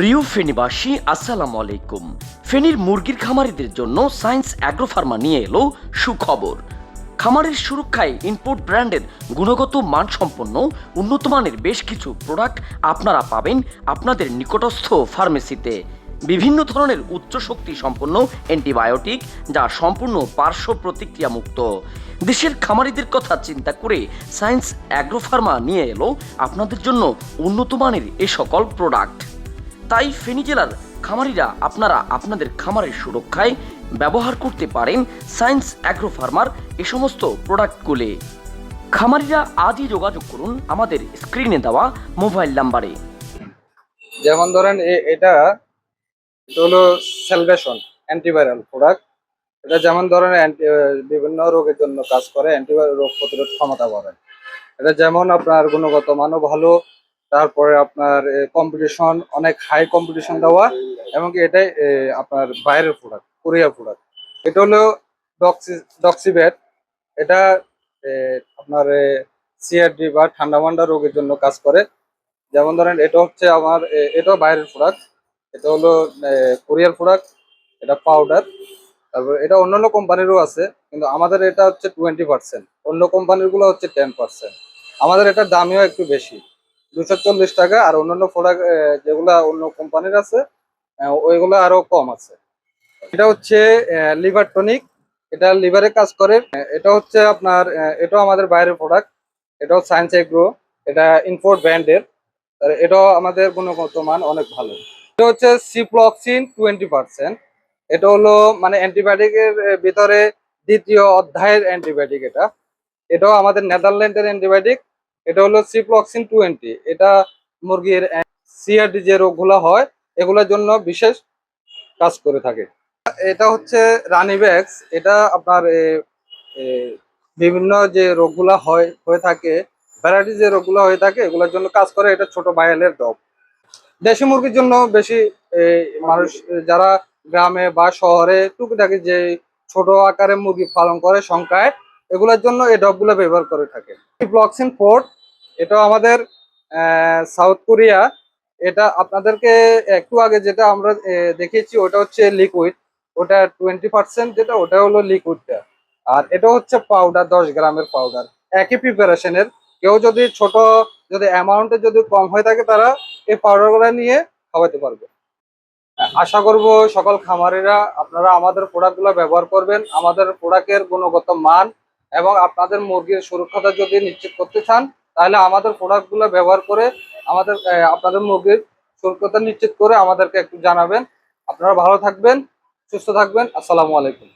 প্রিয় ফেনীবাসী, আসসালামু আলাইকুম। ফেনীর মুরগির খামারিদের জন্য সায়েন্স অ্যাগ্রো ফার্মা নিয়ে এলো সুখবর। খামারের সুরক্ষায় ইনপোর্ট ব্র্যান্ডের গুণগত মানসম্পন্ন, উন্নত মানের বেশ কিছু প্রোডাক্ট আপনারা পাবেন আপনাদের নিকটস্থ ফার্মেসিতে। বিভিন্ন ধরনের উচ্চ শক্তি সম্পন্ন অ্যান্টিবায়োটিক, যা সম্পূর্ণ পার্শ্ব প্রতিক্রিয়া মুক্ত দেশের খামারিদের কথা চিন্তা করে সায়েন্স অ্যাগ্রো ফার্মা নিয়ে এলো আপনাদের জন্য উন্নত মানের এ সকল প্রোডাক্ট। তাই ফেনী জেলার খামারিরা আপনারা আপনাদের খামারের সুরক্ষায় ব্যবহার করতে পারেন সায়েন্স অ্যাগ্রো ফার্মার এ সমস্ত প্রোডাক্টগুলি। খামারিরা আজই যোগাযোগ করুন আমাদের স্ক্রিনে দেওয়া মোবাইল নাম্বারে। যেমন ধরেন এটা এটা হলো সেলভেশন অ্যান্টিভাইরাল প্রোডাক্ট। এটা যেমন ধরেন বিভিন্ন রোগের জন্য কাজ করে, অ্যান্টিভাইরাল রোগ প্রতিরোধ ক্ষমতা বাড়ায়। এটা যেমন আপনার গুণগত মানও ভালো তারপরে আপনার কম্পিটিশন অনেক হাই কম্পিটিশন দেওয়া এবং এটাই আপনার বাইরের প্রোডাক্ট কোরিয়ার প্রোডাক্ট এটা হলো ডক্সি ডক্সিবেট এটা আপনার সিআরডি বা ঠান্ডা মান্ডা রোগের জন্য কাজ করে। যেমন ধরেন, এটা হচ্ছে আমার এটাও বাইরের প্রোডাক্ট এটা হলো কোরিয়ার প্রোডাক্ট এটা পাউডার তারপর এটা অন্যান্য কোম্পানিরও আছে, কিন্তু আমাদের এটা হচ্ছে টোয়েন্টি পার্সেন্ট অন্য কোম্পানিরগুলো হচ্ছে টেন পার্সেন্ট আমাদের এটার দামিও একটু বেশি। দুশো চল্লিশ টাকা আর অন্যান্য প্রোডাক্ট যেগুলা অন্য কোম্পানির আছে ওইগুলো আরও কম আছে। এটা হচ্ছে লিভার টনিক এটা লিভারে কাজ করে। এটা হচ্ছে আপনার এটাও আমাদের বাইরের প্রোডাক্ট এটাও সায়েন্স এগ্রো এটা ইনপোর্ট ব্র্যান্ডের এটাও আমাদের গুণগত মান অনেক ভালো। এটা হচ্ছে সিপ্লক্সিন টোয়েন্টি পার্সেন্ট এটা হলো মানে অ্যান্টিবায়োটিকের ভিতরে দ্বিতীয় অধ্যায়ের অ্যান্টিবায়োটিক এটা। এটাও আমাদের নেদারল্যান্ডের অ্যান্টিবায়োটিক এটা হলো সিপ্লক্সিন টোয়েন্টি এটা মুরগির সিআরডি যে রোগগুলো হয়, এগুলোর জন্য বিশেষ কাজ করে থাকে। এটা হচ্ছে রানি ব্যাগস এটা আপনার বিভিন্ন যে রোগগুলা হয়, হয়ে থাকে ভ্যারাইটি যে রোগগুলো হয়ে থাকে, এগুলোর জন্য কাজ করে, এটা ছোট বায়ালের ডব দেশি মুরগির জন্য বেশি মানুষ, যারা গ্রামে বা শহরে টুকিটাকি যে ছোট আকারে মুরগি পালন করে, সংখ্যায় এগুলোর জন্য এই ডবগুলো ব্যবহার করে থাকে। ব্লকসিন ফোর্ট এটা আমাদের সাউথ কোরিয়া এটা আপনাদেরকে একটু আগে যেটা আমরা দেখিয়েছি, ওটা হচ্ছে লিকুইড ওটা টোয়েন্টি পার্সেন্ট যেটা, ওটা হলো লিকুইডটা আর এটা হচ্ছে পাউডার দশ গ্রামের পাউডার একই প্রিপারেশনের কেউ যদি ছোট, যদি অ্যামাউন্টে যদি কম হয়ে থাকে, তারা এই পাউডারগুলো নিয়ে খাওয়াতে পারবে। আশা করব সকল খামারিরা আপনারা আমাদের প্রোডাক্টগুলো ব্যবহার করবেন। আমাদের প্রোডাক্টের গুণগত মান এবং আপনাদের মুরগির সুরক্ষাটা যদি নিশ্চিত করতে চান, তাহলে আমাদের প্রোডাক্টগুলো ব্যবহার করে আমাদের আপনাদের মুরগির সুরক্ষতা নিশ্চিত করে আমাদেরকে একটু জানাবেন। আপনারা ভালো থাকবেন, সুস্থ থাকবেন। আসসালামু আলাইকুম।